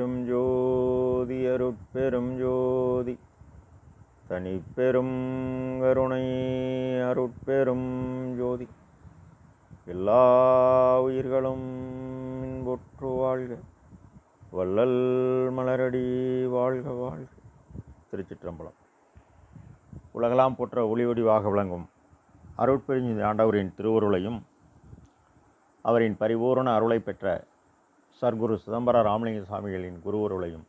பெரும் ஜோதி அருட்பெரும் ஜோதி. தனிப்பெரும் கருணை அருட்பெரும் ஜோதி. எல்லா உயிர்களும் இன்பொற்று வாழ்க. வள்ளல் மலரடி வாழ்க வாழ்க. திருச்சிற்றம்பலம். உலகலாம் போற்ற ஒளிவடிவாக விளங்கும் அருட்பெருஞ்சி ஆண்டவரின் திருவுருளையும் அவரின் பரிபூரண அருளை பெற்ற சர்க்குரு சிதம்பர ராமலிங்க சுவாமிகளின் குருவருளையும்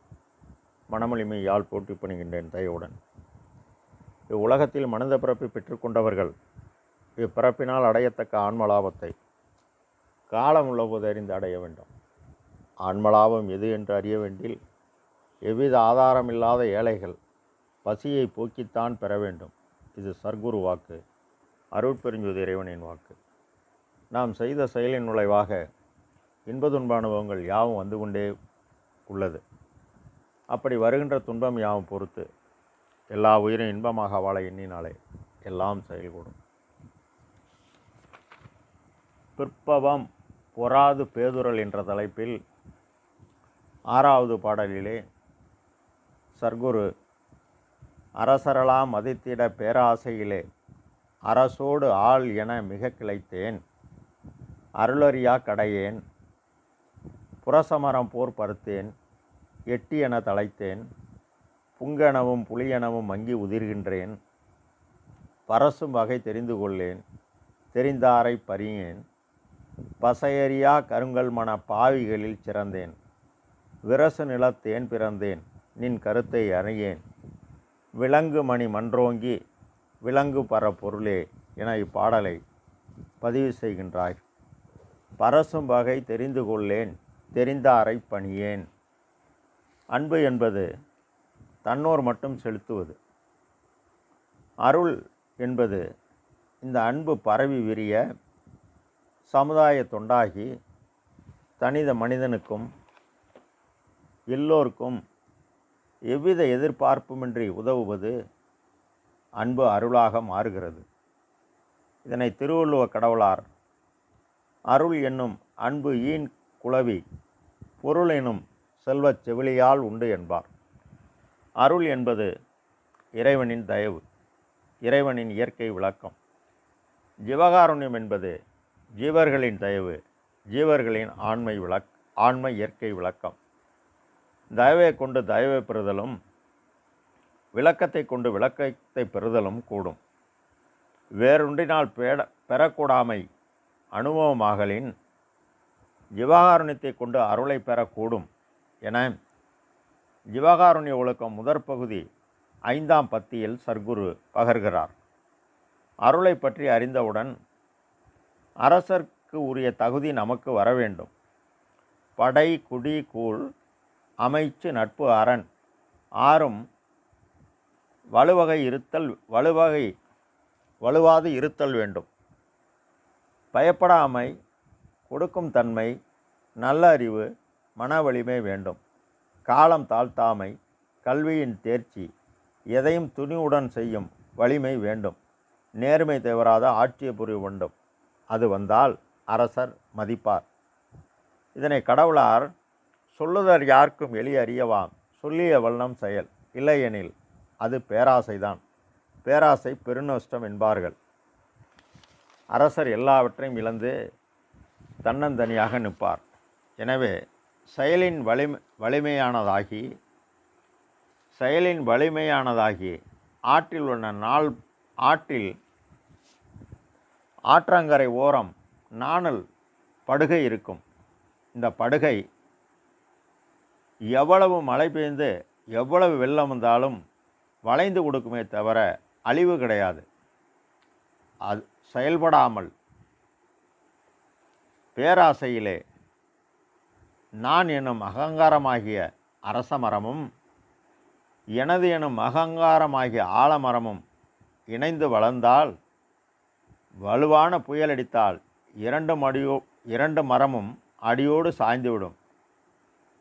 மனமொழிமை யாழ் போட்டி பணிகின்றேன் தயவுடன். இவ்வுலகத்தில் மனித பிறப்பை பெற்றுக்கொண்டவர்கள் இப்பிறப்பினால் அடையத்தக்க ஆன்மலாபத்தை காலம் உள்ளபோது அறிந்து அடைய வேண்டும். ஆன்மலாபம் எது என்று அறிய வேண்டில் எவ்வித ஆதாரமில்லாத ஏழைகள் பசியை போக்கித்தான் பெற வேண்டும். இது சர்க்குரு வாக்கு. அருட்பெருஞ்சோதி இறைவனின் வாக்கு. நாம் செய்த செயலின் நுழைவாக இன்ப துன்ப அனுபவங்கள் யாவும் வந்து கொண்டே உள்ளது. அப்படி வருகின்ற துன்பம் யாவும் பொறுத்து எல்லா உயிரும் இன்பமாக வாழ எண்ணினாலே எல்லாம் செயல்கூடும் பிற்பவம் பொறாது பேதுரல் என்ற தலைப்பில் ஆறாவது பாடலிலே சர்க்குரு அரசரலாம் மதித்திட பேராசையிலே அரசோடு ஆள் என மிக கிளைத்தேன். அருளறியா கடையேன் புறசமரம் போர் பருத்தேன் எட்டி என தலைத்தேன் புங்கெனவும் புலியெனவும் மங்கி உதிர்கின்றேன் பரசும் வகை தெரிந்து கொள்ளேன் தெரிந்தாரை பறியேன் பசையறியா கருங்கல் மன பாவிகளில் சிறந்தேன் விரசு நிலத்தேன் பிறந்தேன் நின் கருத்தை அறியேன் விலங்கு மணி மன்றோங்கி விலங்கு பர பொருளே என இப்பாடலை பதிவு செய்கின்றாய். பரசும் வகை தெரிந்து கொள்ளேன் தெரிந்தாரை பணியேன். அன்பு என்பது தன்னோர் மட்டும் செலுத்துவது. அருள் என்பது இந்த அன்பு பரவி விரிய சமுதாய தொண்டாகி தனித மனிதனுக்கும் எல்லோருக்கும் எவ்வித எதிர்பார்ப்புமின்றி உதவுவது அன்பு அருளாக மாறுகிறது. இதனை திருவள்ளுவ கடவுளார் அருள் என்னும் அன்பு ஈன் குளவி பொருளெனும் செல்வச் செவிலியால் உண்டு என்பார். அருள் என்பது இறைவனின் தயவு இறைவனின் இயற்கை விளக்கம். ஜீவகாருண்யம் என்பது ஜீவர்களின் தயவு ஜீவர்களின் ஆண்மை விளக் ஆண்மை இயற்கை விளக்கம். தயவை கொண்டு தயவை பெறுதலும் விளக்கத்தை கொண்டு விளக்கத்தை பெறுதலும் கூடும். வேறொன்றினால் பேட பெறக்கூடாமை அனுபவமாகலின் ஜீவகாருண்யத்தை கொண்டு அருளை பெறக்கூடும் என ஜீவகாருண்ய ஒழுக்கம் முதற் பகுதி ஐந்தாம் பத்தியில் சர்க்குரு பகர்கிறார். அருளை பற்றி அறிந்தவுடன் அரசர்க்கு உரிய தகுதி நமக்கு வர வேண்டும். படை குடி கூழ் அமைச்சு நட்பு அரண் ஆறும் வலுவகை இருத்தல் வலுவகை வலுவாது இருத்தல் வேண்டும். பயப்படாமை கொடுக்கும் தன்மை நல்ல அறிவு மன வலிமை வேண்டும். காலம் தாழ்த்தாமை கல்வியின் தேர்ச்சி எதையும் துணிவுடன் செய்யும் வலிமை வேண்டும். நேர்மை தவறாத ஆட்சிய புரிய வேண்டும் அது வந்தால் அரசர் மதிப்பார். இதனை கடவுளார் சொல்லுதர் யாருக்கும் எளி அறியவாம். சொல்லிய வண்ணம் செயல் இல்லையெனில் அது பேராசைதான். பேராசை பெருநஷ்டம் என்பார்கள். அரசர் எல்லாவற்றையும் இழந்து தன்னந்தனியாக நிற்பார். எனவே செயலின் வலிமை வலிமையானதாகி செயலின் வலிமையானதாகி ஆற்றில் உள்ள நாள் ஆற்றில் ஆற்றங்கரை ஓரம் நாணல் படுகை இருக்கும். இந்த படுகை எவ்வளவு மழை பெய்ந்து எவ்வளவு வெள்ளம் வந்தாலும் வளைந்து கொடுக்குமே தவிர அழிவு கிடையாது. அது செயல்படாமல் பேராசையிலே நான் எனும் அகங்காரமாகிய அரசமரமும் எனது எனும் அகங்காரமாகிய ஆலமரமும் இணைந்து வளர்ந்தால் வலுவான புயலடித்தால் இரண்டு மடியோ இரண்டு மரமும் அடியோடு சாய்ந்துவிடும்.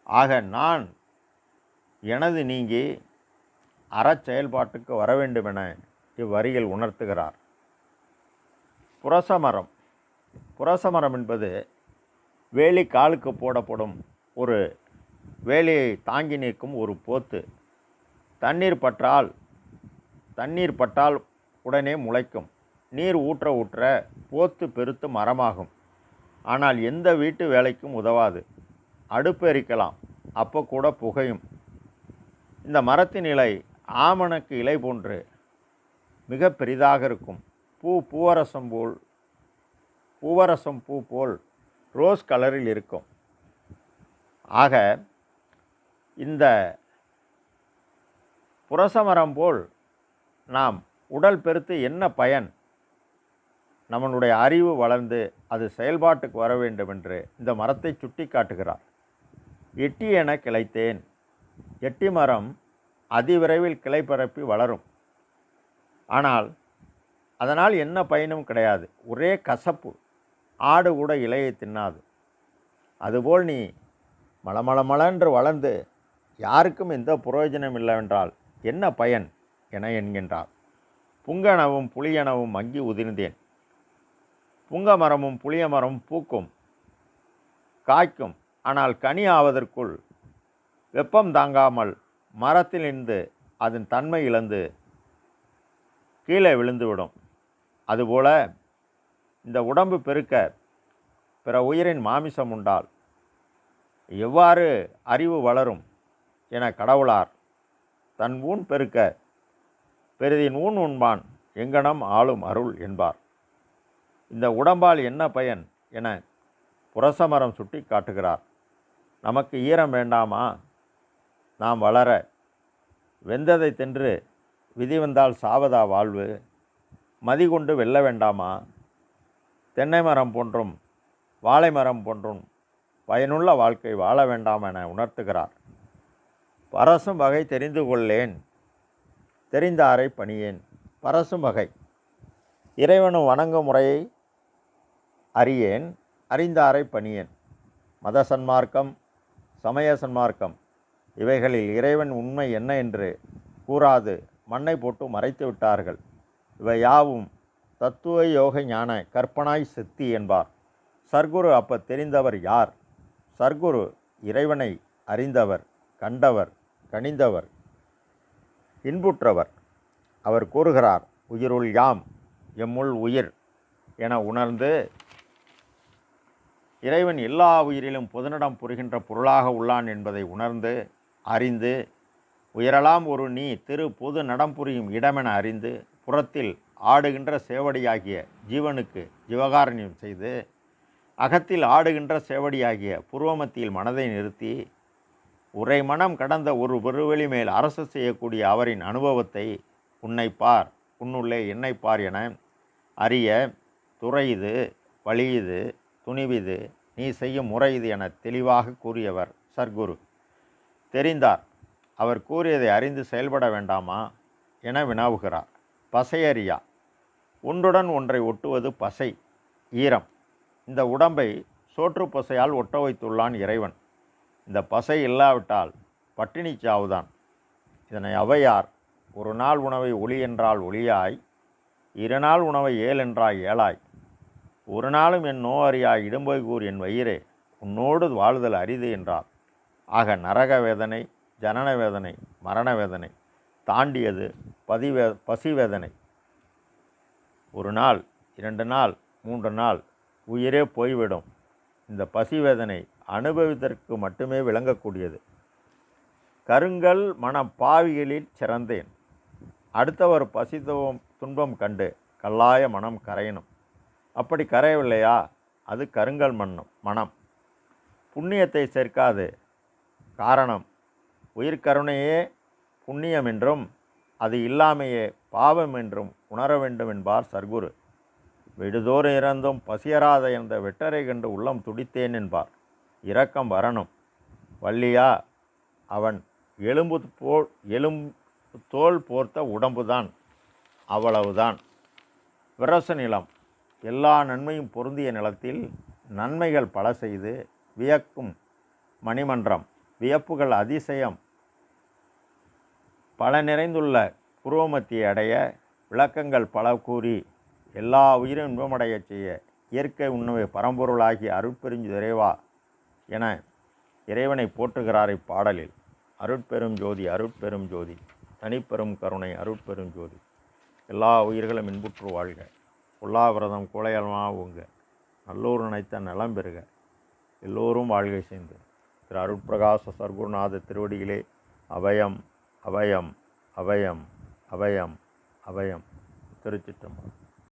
ஆக நான் எனது நீங்கி அறச் செயல்பாட்டுக்கு வர வேண்டுமென இவ்வரியில் உணர்த்துகிறார். புரசமரம் புரச மரம் என்பது வேலி காலுக்கு போடப்படும் ஒரு வேலியை தாங்கி நிற்கும் ஒரு போத்து. தண்ணீர் பற்றால் தண்ணீர் பட்டால் உடனே முளைக்கும். நீர் ஊற்ற ஊற்ற போத்து பெருத்து மரமாகும். ஆனால் எந்த வீட்டு வேலைக்கும் உதவாது. அடுப்பு எரிக்கலாம். அப்போ கூட புகையும். இந்த மரத்தின் இலை ஆமணக்கு இலை போன்று மிக பெரிதாக இருக்கும். பூ பூவரசம் போல் பூவரசம் பூ போல் ரோஸ் கலரில் இருக்கும். ஆக இந்த புரசமரம் போல் நாம் உடல் பெருத்து என்ன பயன்? நம்மளுடைய அறிவு வளர்ந்து அது செயல்பாட்டுக்கு வர வேண்டும் என்று இந்த மரத்தை சுட்டி காட்டுகிறார். எட்டி என கிளைத்தேன். எட்டி மரம் அதிவிரைவில் கிளை பரப்பி வளரும். ஆனால் அதனால் என்ன பயனும் கிடையாது. ஒரே கசப்பு. ஆடு கூட இலையை தின்னாது. அதுபோல் நீ மலமளமளன்று வளர்ந்து யாருக்கும் எந்த பிரயோஜனம் இல்லைவென்றால் என்ன பயன் என என்கின்றார். புங்கனவும் புளியனவும் மங்கி உதிர்ந்தேன். புங்க மரமும் புளிய மரமும் பூக்கும் காய்க்கும். ஆனால் கனி ஆவதற்குள் வெப்பம் தாங்காமல் மரத்திலிருந்து அதன் தன்மை இழந்து கீழே விழுந்துவிடும். அதுபோல் இந்த உடம்பு பெருக்க பிற உயிரின் மாமிசம் உண்டால் எவ்வாறு அறிவு வளரும் என கடவுளார். தன் ஊன் பெருக்க பெரிதின் ஊன் உண்பான் எங்கனம் ஆளும் அருள் என்பார். இந்த உடம்பால் என்ன பயன் என புரசமரம் சுட்டி காட்டுகிறார். நமக்கு ஈரம் வேண்டாமா? நாம் வளர வெந்ததை தின்று விதி வந்தால் சாவதா வாழ்வு? மதி கொண்டு வெல்ல வேண்டாமா? தென்னை மரம் போன்றும் வாழை மரம் போன்றும் பயனுள்ள வாழ்க்கை வாழ வேண்டாம் என உணர்த்துகிறார். பரசும் வகை தெரிந்து கொள்ளேன் தெரிந்தாரை பணியேன். பரசும் வகை. இறைவனும் வணங்கும் முறையை அறியேன் அறிந்தாரை பணியேன். மத சன்மார்க்கம் சமய சன்மார்க்கம். இவைகளில் இறைவன் உண்மை என்ன என்று கூறாது மண்ணை போட்டு மறைத்து விட்டார்கள். இவை யாவும் தத்துவ யோக ஞான கற்பனாய் சித்தி என்பார். சர்க்குரு அப்போ தெரிந்தவர் யார்? சர்க்குரு இறைவனை அறிந்தவர் கண்டவர் கணிந்தவர் இன்புற்றவர். அவர் கூறுகிறார் உயிருள் யாம் எம்முள் உயிர் என உணர்ந்து இறைவன் எல்லா உயிரிலும் பொதுநடம் புரிகின்ற பொருளாக உள்ளான் என்பதை உணர்ந்து அறிந்து உயரலாம் ஒரு நீ திரு பொது நடம் புரியும் இடமென அறிந்து புறத்தில் ஆடுகின்ற சேவடியாகிய ஜீவனுக்கு ஜீவகாரண்யம் செய்து அகத்தில் ஆடுகின்ற சேவடியாகிய புருவமத்தியில் மனதை நிறுத்தி உரை மனம் கடந்த ஒரு பெருவெளி மேல் அரசு செய்யக்கூடிய அவரின் அனுபவத்தை உன்னை பார் உன்னுள்ளே என்னை பார் என அறிய துறை இது வழி இது துணிவிது நீ செய்யும் முறை இது என தெளிவாக கூறியவர் சர்க்குரு. தெரிந்தார் அவர் கூறியதை அறிந்து செயல்பட வேண்டாமா என வினாவுகிறார். பசையறியா ஒன்றுடன் ஒன்றை ஒட்டுவது பசை ஈரம். இந்த உடம்பை சோற்று பசையால் ஒட்ட வைத்துள்ளான் இறைவன். இந்த பசை இல்லாவிட்டால் பட்டினி சாவுதான். இதனை அவையார் ஒரு நாள் உணவை ஒளி என்றால் ஒளியாய் இரு நாள் உணவை ஏல் ஏழாய். ஒரு நாளும் என் நோ அறியாய் இடும்பொய் கூர் என் வயிறே உன்னோடு வாழுதல் அரிது என்றார். ஆக நரக வேதனை ஜனன வேதனை மரண வேதனை தாண்டியது பதிவே பசி வேதனை ஒரு நாள் இரண்டு நாள் மூன்று நாள் உயிரே போய்விடும். இந்த பசி வேதனை அனுபவித்தற்கு மட்டுமே விளங்கக்கூடியது. கருங்கல் மன பாவிகளில் சிறந்தேன். அடுத்தவர் பசித்துவம் துன்பம் கண்டு கல்லாய மனம் கரையணும். அப்படி கரையவில்லையா? அது கருங்கல் மண்ணும் மனம். புண்ணியத்தை சேர்க்காது. காரணம் உயிர்கருணையே புண்ணியம் என்றும் அது இல்லாமையே பாவம் என்றும் உணர வேண்டும் என்பார் சர்க்குரு. விடுதோறு இறந்தும் பசியராத என்ற வெட்டரை கண்டு உள்ளம் துடித்தேன் என்பார். இரக்கம் வரணும். வள்ளியா அவன் எலும்பு போல் எலும்பு தோல் போர்த்த உடம்புதான் அவ்வளவுதான். விரச நிலம். எல்லா நன்மையும் பொருந்திய நிலத்தில் நன்மைகள் பல செய்து வியக்கும் மணிமன்றம் வியப்புகள் அதிசயம் பல நிறைந்துள்ள புரோமத்தியை அடைய விளக்கங்கள் பல கூறி எல்லா உயிரும் இன்பமடையச் செய்ய இயற்கை உண்மை பரம்பொருளாகிய அருட்பெருஞ்சு இறைவா என இறைவனை போற்றுகிறார் இப்பாடலில். அருட்பெரும் ஜோதி அருட்பெரும் ஜோதி தனிப்பெரும் கருணை அருட்பெரும் ஜோதி. எல்லா உயிர்களும் இன்புற்று வாழ்க. உல்லாவிரதம் கோழையல்மா உங்க நல்லோர் நினைத்த நலம் பெறுக எல்லோரும் வாழ்கை சேர்ந்து திரு அருட்பிரகாச சர்க்குருநாத திருவடிகளே அபயம் அபயம் அபயம் அபயம் அபயம் திருச்சிற்றம்பலம்.